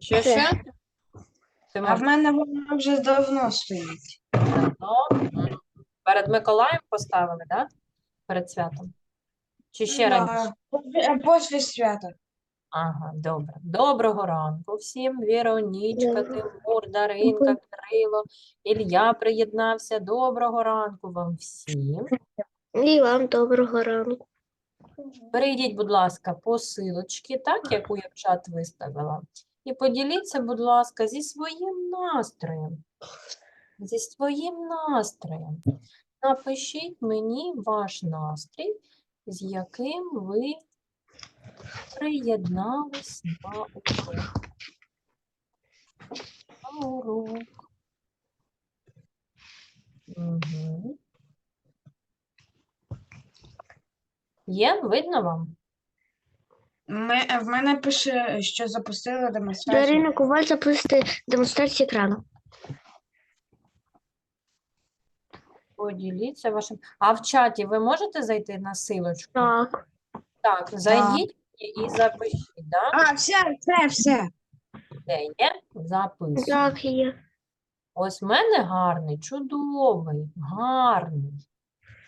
Що ще? Ти А в можеш мене вона вже давно стоїть. давно? М. Перед Миколаєм поставили, так? Перед святом? Чи ще раніше? Да, Після свята. Ага, добре. Доброго ранку всім. Віронічка, Тимур, Даринка, Кирило, Ілья приєднався. Доброго ранку вам всім. І вам доброго ранку. Перейдіть, будь ласка, по силочці, так, яку я в чат виставила. І поділіться, будь ласка, зі своїм настроєм. Зі своїм настроєм. Напишіть мені ваш настрій, з яким ви приєднались на урок. Урок. Угу. Є? Видно вам? Ме- В мене пише, що запустили демонстрацію. Дарина Коваль запустити демонстрацію екрану. Поділіться вашим. А в чаті ви можете зайти на силочку? Так. Так, зайдіть і, і запишіть, да? А, все, все, все. Де є? Записуй. Так, є. Ось в мене гарний, чудовий, гарний,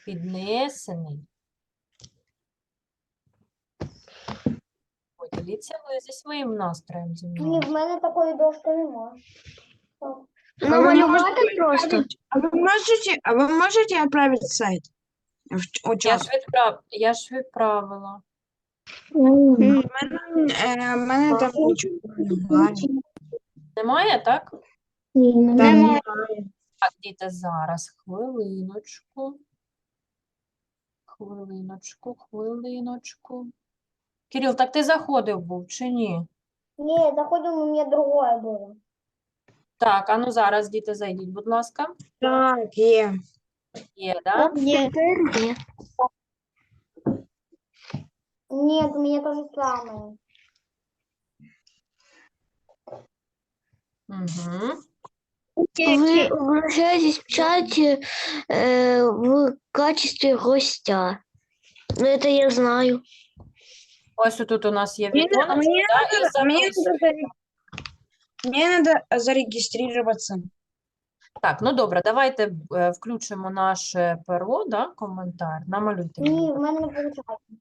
піднесений. Поділіться ви зі своїм настроєм зі мною. Ні, в мене такої дошки немає. Намалювати просто. А вы можете, а вы можете отправить сайт? В, у Я ж, відправ... Я ж відправила. У мене, е, в мене там нічого немає. Немає, так? Там немає. Так, діти, зараз, хвилиночку. Хвилиночку, хвилиночку. Кирил, так ти заходив був чи ні? Ні, заходимо, у мене другое було. Так, а ну зараз, діти, зайдіть, будь ласка. Так, є. Є, да? Є. Є. Ні, у мене те же саме. Угу. Вы обращаетесь в чате э, в качестве гостя. Ну, это я знаю. Ось тут у нас є віконечко, мені, да, і надо, мені, надо, заре- мені надо зарегистрироваться. Так, ну добре, давайте е, включимо наше перо, да, коментар. Намалюйте мені. Ні, в мене не виходить.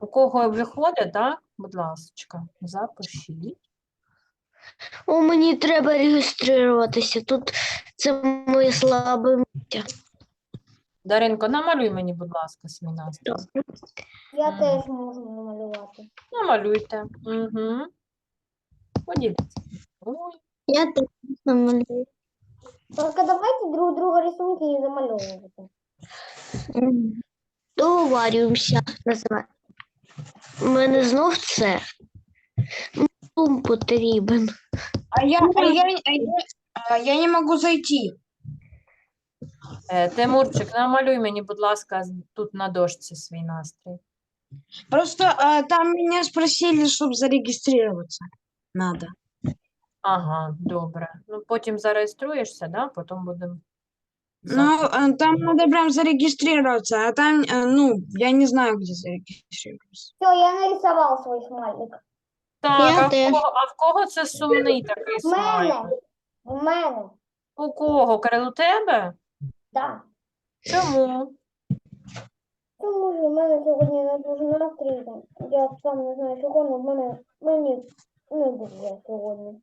У кого виходить, так? Будь ласка, запишіть. О, мені треба реєструватися. Тут це моє слабе місце. Даринко, намалюй мені, будь ласка, свій настрій. Я Мгм. теж можу намалювати. Намалюйте. Угу. Поділіться. Ой, Я теж намалюю. Тільки давайте друг друга рисунки не замальовувати. Договорюємося. Називай. У мене знов це. Мум потрібен. А я, а я, а я, а я не могу зайти. Е, Тимурчик, намалюй мені, будь ласка, тут на дошці свій настрій. Просто а, там меня спросили, чтобы зарегистрироваться. Надо. Ага, добре. Ну, потім зареєструєшся, да? Потім будемо. Ну, а, там надо прям зарегистрироваться, а там, ну, я не знаю, где зарегистрироваться. Все, я нарисував свій смайлик. Так, а в, теж. кого, а в кого це сумний такий В смайлик? мене. В мене. У кого? Кирил, у тебе? Так. Чому? Тому що в мене сьогодні не дуже настрій. Я сам не знаю, чого, але в мене мені не дуже сьогодні.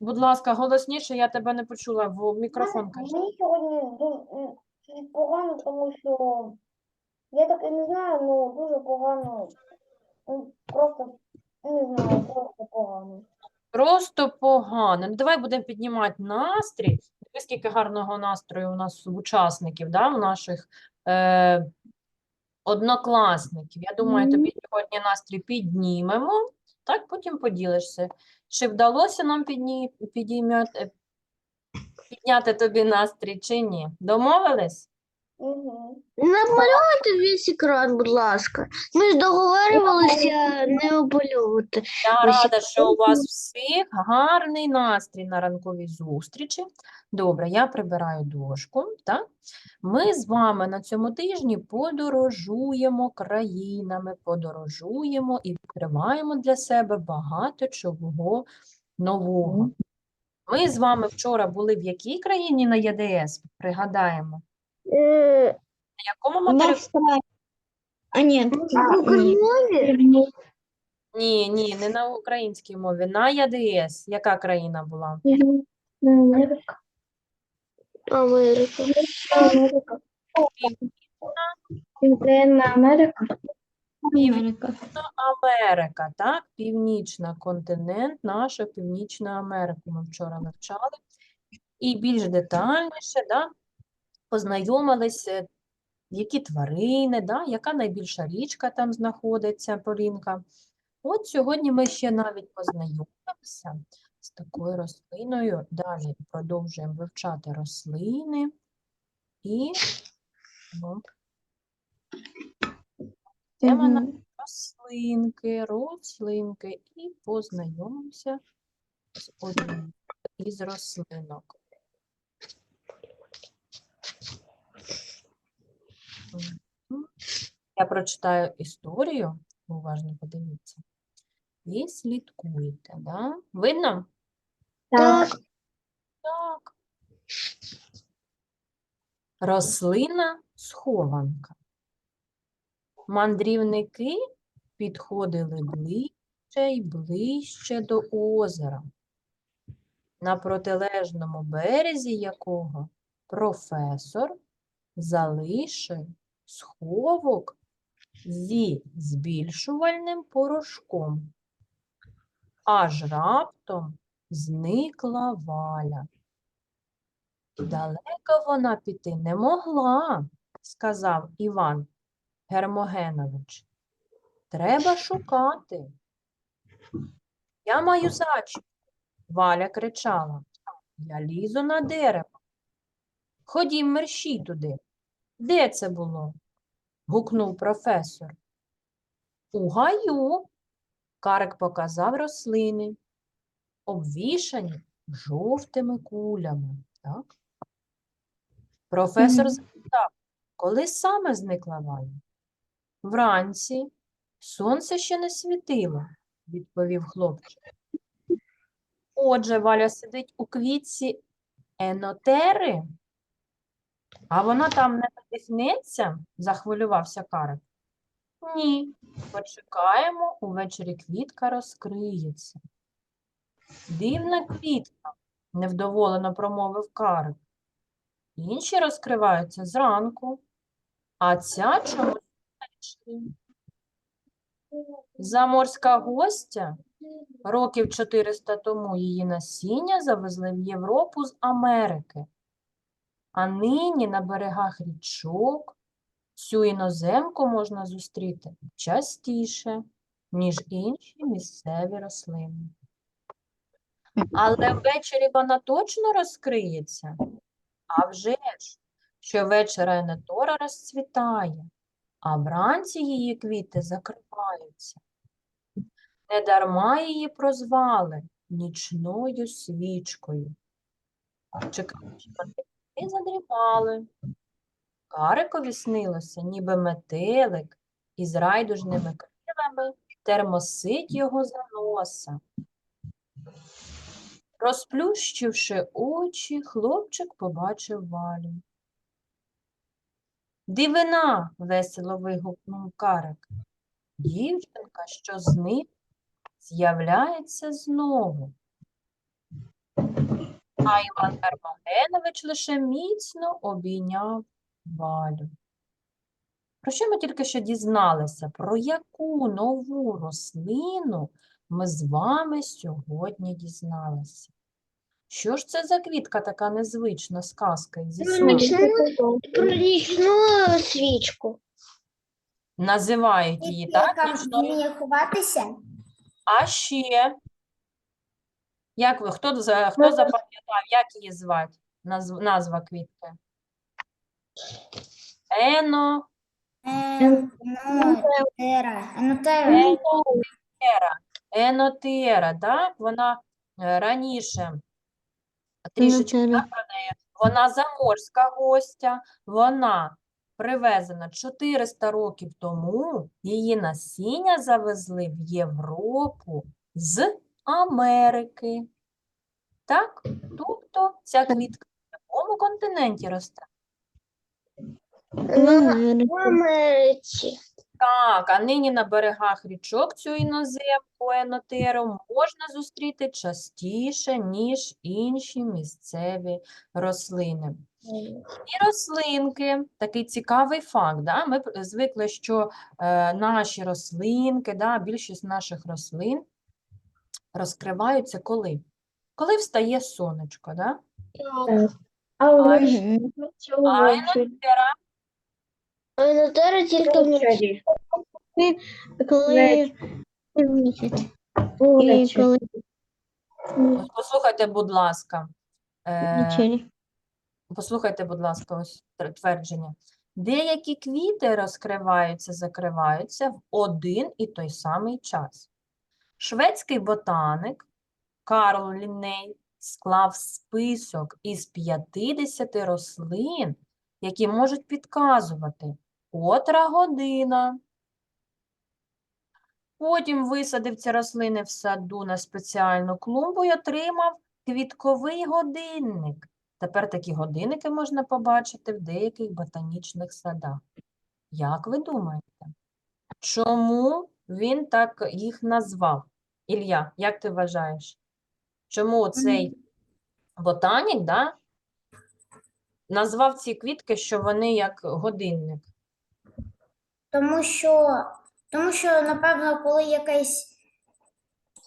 Будь ласка, голосніше, я тебе не почула в мікрофон. Кажи. Мені сьогодні ду- м, погано, тому що я так і не знаю, але дуже погано. Ну, Просто не знаю, просто погано. Просто погано. Ну, давай будемо піднімати настрій. Дивись, скільки гарного настрою у нас у учасників, да, у наших е, однокласників. Я думаю, тобі сьогодні настрій піднімемо, так потім поділишся. Чи вдалося нам підні, підіймати, підняти тобі настрій чи ні? Домовились? Угу. Намалювати весь екран, будь ласка. Ми ж договарювалися не обмальовувати. Я рада, що у вас всіх гарний настрій на ранковій зустрічі. Добре, я прибираю дошку. Так? Ми з вами на цьому тижні подорожуємо країнами, подорожуємо і відкриваємо для себе багато чого нового. Ми з вами вчора були в якій країні на ЄДС? Пригадаємо. Е, На якому На материку? Австралии. А нет, Укрмові? Ні, ні, не на українській мові, на ЄДС. Яка країна була? Америка. Америка. Америка. Південна Америка. Америка. Америка, так? Північна континент, наша Північна Америка. Ми вчора навчали. І більш детальніше, да, познайомилися, які тварини, да, яка найбільша річка там знаходиться, Полінка. От сьогодні ми ще навіть познайомимося з такою рослиною. Далі продовжуємо вивчати рослини. І ну, тема на рослинки, рослинки і познайомимося з однією із рослинок. Мгм. Я прочитаю історію, уважно подивіться. І слідкуйте, да? Видно? Так. Так. Рослина схованка. Мандрівники підходили ближче й ближче до озера, на протилежному березі якого професор залишив сховок зі збільшувальним порошком. Аж раптом зникла валя. Далеко вона піти не могла, сказав Іван Гермогенович. Треба шукати. Я маю зачіпку, Валя кричала. Я лізу на дерево. Ходім мерщій туди. Де це було? гукнув професор. У гаю. Карик показав рослини, обвішані жовтими кулями. Так? Професор запитав, коли саме зникла Валя? Вранці. Сонце ще не світило, відповів хлопчик. Отже, Валя сидить у квітці енотери, а вона там не надихнеться, захвилювався Карик. Ні, почекаємо, увечері квітка розкриється. Дивна квітка, невдоволено промовив Карик. Інші розкриваються зранку, а ця чомусь ввечері. Заморська гостя років 400 тому її насіння завезли в Європу з Америки. А нині на берегах річок цю іноземку можна зустріти частіше, ніж інші місцеві рослини. Але ввечері вона точно розкриється? А вже ж, що вечора Енетора розцвітає, а вранці її квіти закриваються. Недарма її прозвали нічною свічкою. Чекаючи і задрімали. Карикові снилося, ніби метелик із райдужними крилами термосить його за носа. Розплющивши очі, хлопчик побачив Валю. Дивина, весело вигукнув Карик. Дівчинка, що зник, з'являється знову. А Іван Кармагенович лише міцно обійняв Валю. Про що ми тільки що дізналися? Про яку нову рослину ми з вами сьогодні дізналися? Що ж це за квітка така незвична сказка зі? Нічну, про нічну свічку. Називають її так вміє ховатися? А ще, як ви, хто, за- хто запам'ятав, як її звати? Назв, назва квітки? Ено, Енотера. Енотера. Енотера. Так? Вона е, раніше трішечки про неї. Вона заморська гостя, вона привезена 400 років тому, її насіння завезли в Європу з Америки. Так? Тобто ця квітка на якому континенті росте? В Америці. Так, а нині на берегах річок цю іноземку енотеру можна зустріти частіше, ніж інші місцеві рослини. І рослинки, такий цікавий факт. Да? Ми звикли, що е, наші рослинки, да, більшість наших рослин розкриваються коли? Коли встає сонечко, да? А енотера А тільки вночі. Коли місяць. І коли Послухайте, будь ласка. Е. Послухайте, будь ласка, ось твердження. Деякі квіти розкриваються, закриваються в один і той самий час. Шведський ботаник Карл Лінней склав список із 50 рослин, які можуть підказувати, котра година. Потім висадив ці рослини в саду на спеціальну клумбу і отримав квітковий годинник. Тепер такі годинники можна побачити в деяких ботанічних садах. Як ви думаєте, чому він так їх назвав? Ілля, як ти вважаєш? Чому цей ботанік да, назвав ці квітки, що вони як годинник? Тому що, тому що, напевно, коли якесь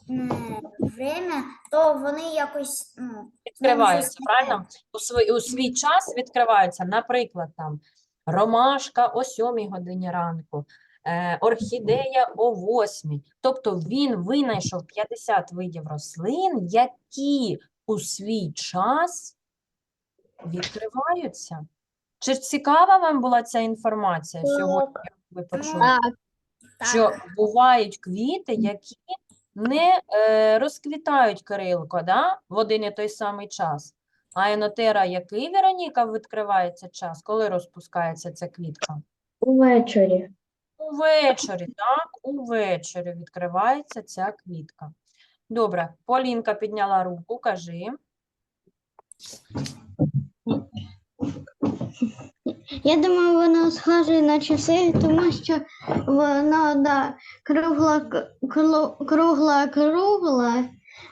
м, время, то вони якось ну, Відкриваються, правильно? У свій, у свій час відкриваються, наприклад, там ромашка о 7 годині ранку, орхідея о 8. Тобто він винайшов 50 видів рослин, які у свій час відкриваються. Чи ж цікава вам була ця інформація сьогодні, ви почули? що бувають квіти, які не е, розквітають Кирилко, да? в один і той самий час. А енотера який, Вероніка, відкривається час? Коли розпускається ця квітка? Увечері. Увечері, так, увечері відкривається ця квітка. Добре, Полінка підняла руку, кажи. Я думаю, вона схожа на часи, тому що вона да, кругла, кругла, кругла,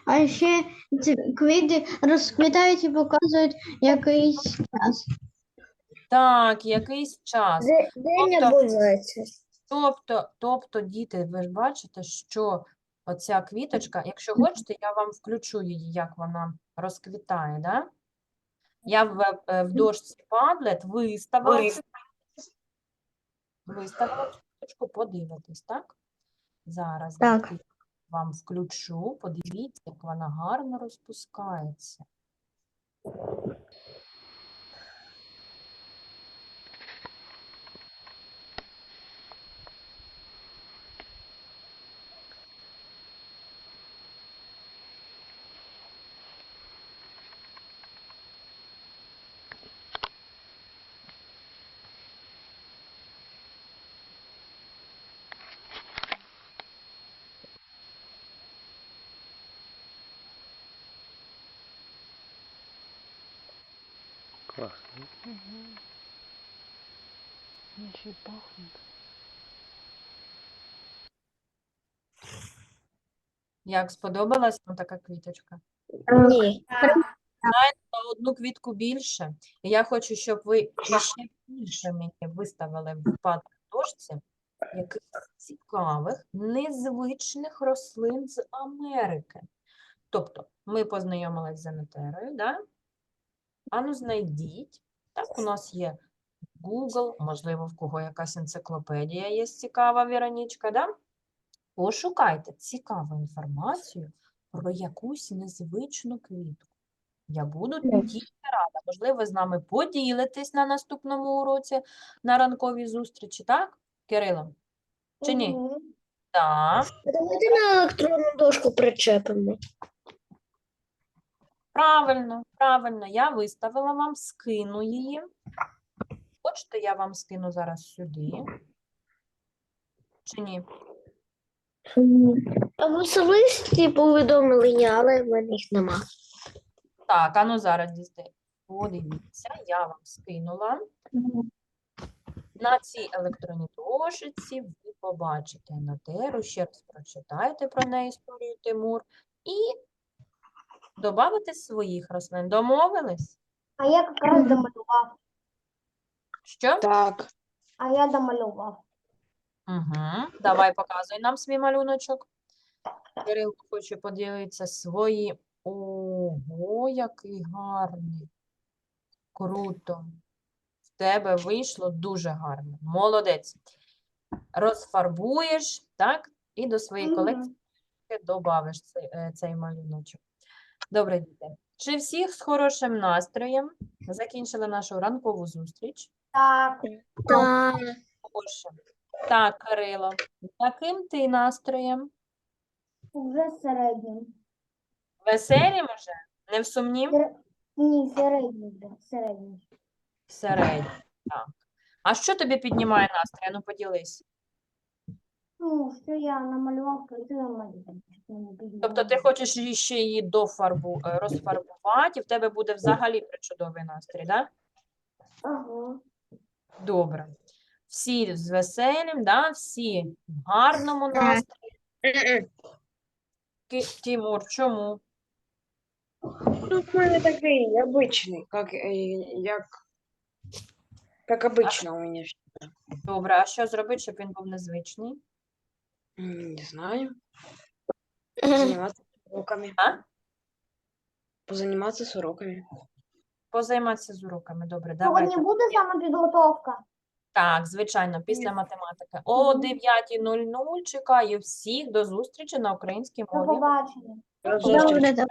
а ще ці квіти розквітають і показують якийсь час. Так, якийсь час. День Тобто- або вечір. Тобто, тобто, діти, ви ж бачите, що оця квіточка, якщо хочете, я вам включу її, як вона розквітає, да? Я в, е, в дошці Padlet виставила виставила квіточку, подивитись, так? Зараз Так. вам включу, подивіться, як вона гарно розпускається. Классно. Еще и пахнет. Як сподобалась вам така квіточка? Ні. на одну квітку більше. І я хочу, щоб ви ще більше мені виставили в дошці якихось цікавих, незвичних рослин з Америки. Тобто, ми познайомились з Анетерою, да? Ану, знайдіть. Так, у нас є Google, можливо, в кого якась енциклопедія є цікава, Віронічка, да? Пошукайте цікаву інформацію про якусь незвичну квітку. Я буду тільки рада. Можливо, з нами поділитесь на наступному уроці на ранковій зустрічі, так, Кирило? Чи ні? Мгм. Так, Давайте на електронну дошку причепимо. Правильно, правильно. Я виставила вам, скину її. Хочете, я вам скину зараз сюди? Чи ні? Особисті повідомлення, але в мене їх нема. Так, а ну зараз дійте. Подивіться, я вам скинула. На цій електронній дошиці ви побачите Натеру, ще раз прочитайте про неї історію Тимур і додавите своїх рослин. Домовились? А я якраз домалював. Що? Так. А я домалював. Угу. Давай показуй нам свій малюночок. Кирилко хоче поділитися свої. Ого, який гарний. Круто. В тебе вийшло дуже гарно. Молодець. Розфарбуєш, так? І до своєї Мгм. колекції додавиш цей, е, цей малюночок. Добре, діти. Чи всіх з хорошим настроєм закінчили нашу ранкову зустріч? Так. Так. Так, Кирило, яким ти настроєм? Вже середнім. Веселім уже? Не в сумнім? Ні, середній вже. Середній. Середнім, так. А що тобі піднімає настрій? Ну, поділись. Ну, що я намалював малюнком. Тобто ти хочеш її ще її дофарбу, е, розфарбувати, і в тебе буде взагалі причудовий настрій, так? Ага. Добре. Всі з веселім, да? всі в гарному настрої. Ки- Тимур, чому? Ну, в мене такий обичний, як, е, як, як обично у мене. Добре, а що зробити, щоб він був незвичний? Не знаю. Заниматься с уроками. А? Позаниматься с уроками. Позайматися з уроками. Добре, давайте. Сьогодні буде самопідготовка? Так, звичайно, після математики. О 9.00 чекаю всіх до зустрічі на українській До мові. побачення. До зустрічі. Добре,